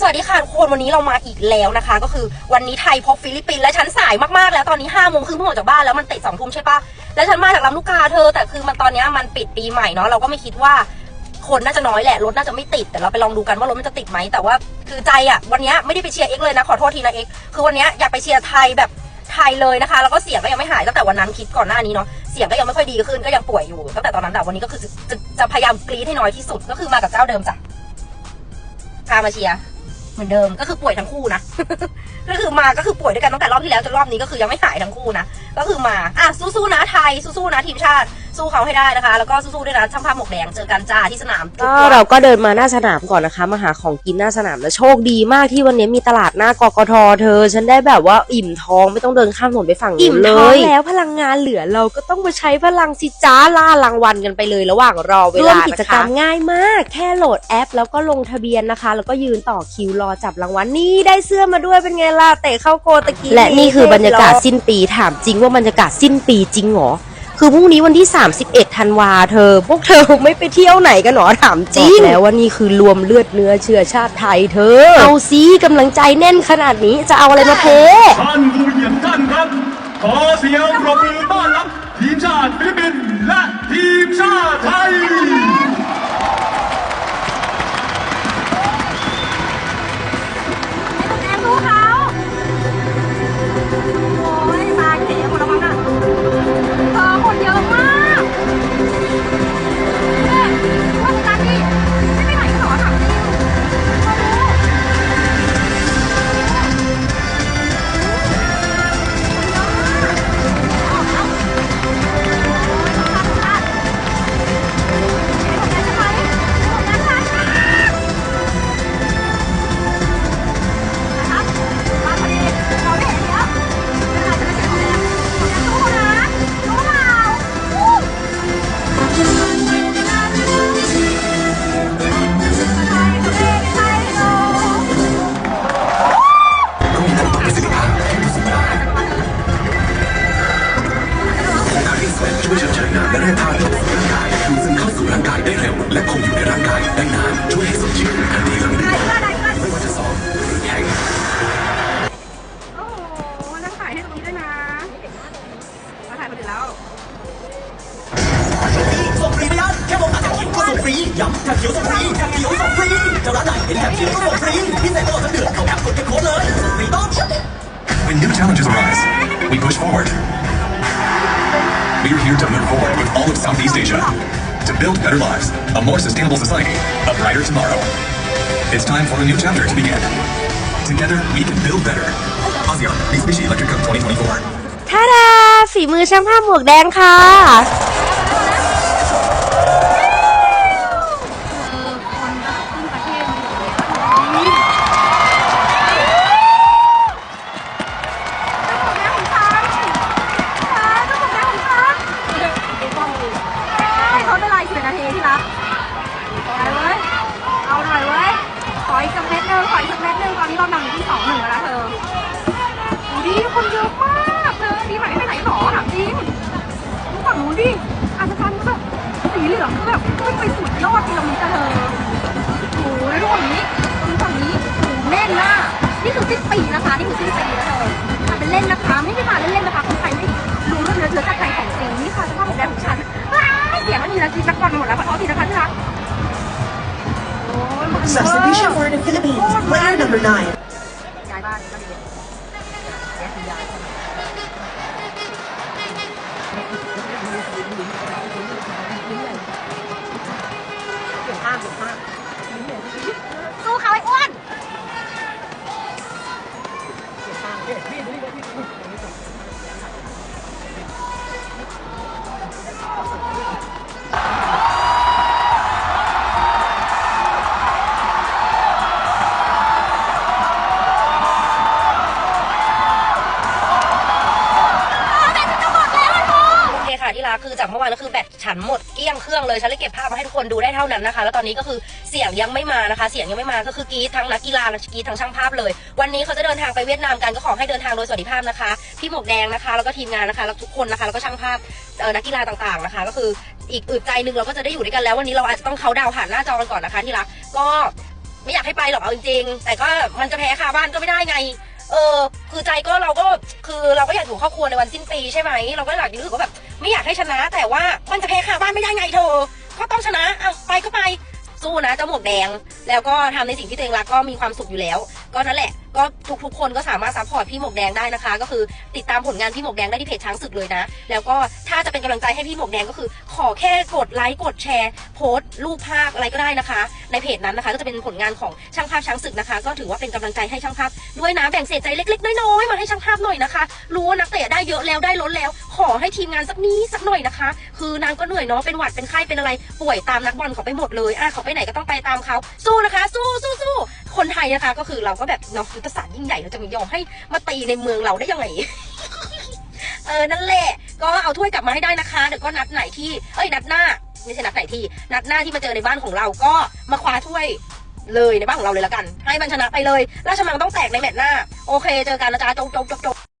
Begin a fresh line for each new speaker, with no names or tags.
สวัสดีค่ะทุกคนวันนี้เรามาอีกแล้วนะคะ ก็คือวันนี้ไทยพบฟิลิปปินส์และฉันสายมากๆแล้วตอนนี้ห้าโมงครึ่งเพิ่งออกจากบ้านแล้วมันเติดสองทุ่มใช่ปะแล้วฉันมาจากลำลูกกาเธอ แต่คือมันตอนนี้มันปิดปีใหม่เนาะเราก็ไม่คิดว่าคนน่าจะน้อยแหละรถน่าจะไม่ติดแต่เราไปลองดูกันว่ารถมันจะติดไหมแต่ว่าคือใจอะวันนี้ไม่ได้ไปเชียร์เอ็กเลยนะขอโทษทีนะเอ็กคือวันนี้อยากไปเชียร์ไทยแบบไทยเลยนะคะแล้วก็เสียงก็ยังไม่หายตั้งแต่วันนั้นคิดก่อนหน้านี้เนาะเสียงก็ยังไม่ค่อยดีขึ้นก็ยังป่วยอยู่ตั้งแต่ตอนนั้นแต่วันนี้ก็คือจะจะจะพยายามกรีดให้น้อยที่สุดก็คือมากับเจ้าเดิมจ้ะพามาเชียร์ เหมือนเดิมก็คือป่วยทั้งคู่นะ ก็คือมาก็คือป่วยด้วยกันตั้งแต่รอบที่แล้วจนรอบนี้ก็คือยังไม่หายทั้งคู่นะ ก็คือมา อะสู้ๆนะไทยสู้ๆนะทีมชาติ สู้เขาให้ได้นะคะ แล้วก็สู้ๆด้วยนะช่างภาพหมวกแดงเจอกันจ้าที่สนาม
ก็เราก็เดินมาหน้าสนามก่อนนะคะ มาหาของกินหน้าสนามแล้วโชคดีมากที่วันนี้มีตลาดหน้ากกทเธอ ฉันได้แบบว่าอิ่มท้องไม่ต้องเดินข้ามถนนไปฝั่ง
อิ่
นู้
ม
นเล
ท้อง
ย
แล้วพลังงานเหลือเราก็ต้องมาใช้พลังสิจ้าล่ารางวัลกันไปเลยระหว่างรอเว
ร่ว
ลาม
กิ
กิ
จ
จ
ก
ก
ร
ร
ร
ร
ม
มง่ายมาก แค่โหลดแอป แล้วก็ลงทะเบียนนะคะ แล้วก็ยืนต่อคิวรอจับรางวัลนี่ได้เสื้อมาด้วยเป็นไงล่ะเตะเข้าโกตะกี้
และนี่คือบรรยากาศสิ้นปีถามจริงว่าบรรยากาศสิ้นปีจริงเหรอ คือพรุ่งนี้วันที่ 31ธันวาเธอ พวกเธอไม่ไปเที่ยวไหนกันหรอถามจริงแล้วว่านี่คือรวมเลือดเนื้อเชื้อชาติไทยเธอ เอาซีกำลังใจแน่นขนาดนี้จะเอาอะไรมาเท
ท่านผู้เยี่ยมท่านครับ ขอเสียงปรบมือต้อนรับทีมชาติฟิลิปปินส์และทีมชาติไทย
โอ้โห
แล้
วถ่ายให้ตรงนี้ด้วยนะมาถ่ายคนอื่นแล้ว
ส่งฟรีไม่ได้แค่มองหาแถบเขียวก็ส่งฟรีย้ำแถบเขียวส่งฟรีแถบเขียวส่งฟรีจะร้านไหนเห็นแถบเขียวก็ส่งฟรีพิเศษตลอดทั้งเดือนเอาแอปกดแค่โค้ดเลยส่งฟรีต้อง
When new challenges arise, we push forward. We're here to move forward with all of Southeast Asia to build better lives, a more sustainable society, a brighter tomorrow. It's time for a new chapter to begin. Together, we can build better. ASEAN Mitsubishi Electric Cup 2024.
ท่าดาฝีมือช่างภาพหมวกแดงค่ะ
เขาได้ลายสิบนาทีที่รักเอาเว้ย เอาหน่อยเว้ย ขออีกสักเม็ดนึงขออีกสักเม็ดนึงตอนนี้เรานำอยู่ที่สองหนึ่งแล้วนะเธอดูดิคนเยอะมากเธอดีไหมไปไหนหรอถามจริงดูฝั่งนู้นดิอาจจะฟันก็แบบสีเหลืองคือแบบขึ้นไปสุดยอดพีระมิดอะเธอโอ้โหแล้วดูฝั่งนี้ดูฝั่งนี้โอ้โหแน่นมากนี่คือสิ้นปีนะคะ นี่คือสิ้นปีนะเธอทำเป็นเล่นนะคะ ไม่ใช่ม เสียงมันมีแล้วกินนักบอลหมดแล้วขอโทษทีนะคะที่รักโอ้ยมันเยอะ
Substitution for the Philippines player number 9
ย้ายบ้านก็ดีแยกย้ายเปลี่ยนข้างเปลี่ยนข้างสู้เขาไคือจากเมื่อวานก็คือแบตฉันหมดเกลี้ยงเครื่องเลยฉันเลยเก็บภาพมาให้ทุกคนดูได้เท่านั้นนะคะ แล้วตอนนี้ก็คือเสียงยังไม่มานะคะ เสียงยังไม่มาก็คือกรีดทั้งนักกีฬาและกรีดทั้งช่างภาพเลย วันนี้เขาจะเดินทางไปเวียดนามกันก็ขอให้เดินทางโดยสวัสดิภาพนะคะ พี่หมวกแดงนะคะ แล้วก็ทีมงานนะคะแล้วทุกคนนะคะแล้วก็ช่างภาพนักกีฬาต่างๆนะคะ ก็คืออีกอึดใจหนึ่งเราก็จะได้อยู่ด้วยกันแล้ววันนี้เราอาจจะต้องเขาดาวผ่านหน้าจอกันก่อนนะคะที่รักก็ไม่อยากให้ไปหรอกเอาจริงๆแต่ก็มันจะแพ้คาบ้านก็ไม่ได้ไง เออคือใจก็เราก็คือเราก็อยากถูกครอบครัวในวันสิ้นปีใช่ไหมเราก็อยากรู้สึกว่าแบบไม่อยากให้ชนะแต่ว่ามันจะแพ้ค่ะบ้านไม่ได้ไงเธอก็ต้องชนะอะไปก็ไปสู้นะเจ้าหมวกแดง แล้วก็ทำในสิ่งที่ตัวเองรักก็มีความสุขอยู่แล้ว ก็นั่นแหละก็ทุกๆคนก็สามารถซัพพอร์ตพี่หมวกแดงได้นะคะ ก็คือติดตามผลงานพี่หมวกแดงได้ที่เพจช้างศึกเลยนะ แล้วก็ถ้าจะเป็นกำลังใจให้พี่หมวกแดงก็คือ ขอแค่กดไลค์กดแชร์โพสต์รูปภาพอะไรก็ได้นะคะ ในเพจนั้นนะคะ ก็จะเป็นผลงานของช่างภาพช้างศึกนะคะ ก็ถือว่าเป็นกำลังใจให้ช่างภาพด้วยนะแบ่งเศษใจเล็ก ๆน้อยๆมาให้ช่างภาพหน่อยนะคะ รู้ว่านักเตะได้เยอะแล้วได้ล้นแล้ว ขอให้ทีมงานสักนี้สักหน่อยนะคะ คือนางก็เหนื่อยเนาะเป็นหวัดเป็นไข้เป็นอะไรป่วยตามนักบอลเขาไปหมดเลยอะเขาไปไหนก็ต้องไปตามเขาสู้นะคะ สู้สู้สู้ คนไทยนะคะ ก็คือเราก็แบบเนาะยุทธศาสตร์ยิ่งใหญ่เราจะไม่ยอมให้มาตีในเมืองเราได้ยังไงเออนั่นแหละ ก็เอาถ้วยกลับมาให้ได้นะคะเดี๋ยวก็นัดไหนที่เอ้ยนัดหน้าไม่ใช่นัดไหนที่ นัดหน้าที่มาเจอในบ้านของเราก็มาคว้าถ้วยเลยในบ้านของเราเลยละกัน ให้มันชนะไปเลย ราชมังต้องแตกในแมตช์หน้า โอเค เจอกันนะจ๊ะจบจบจบจบ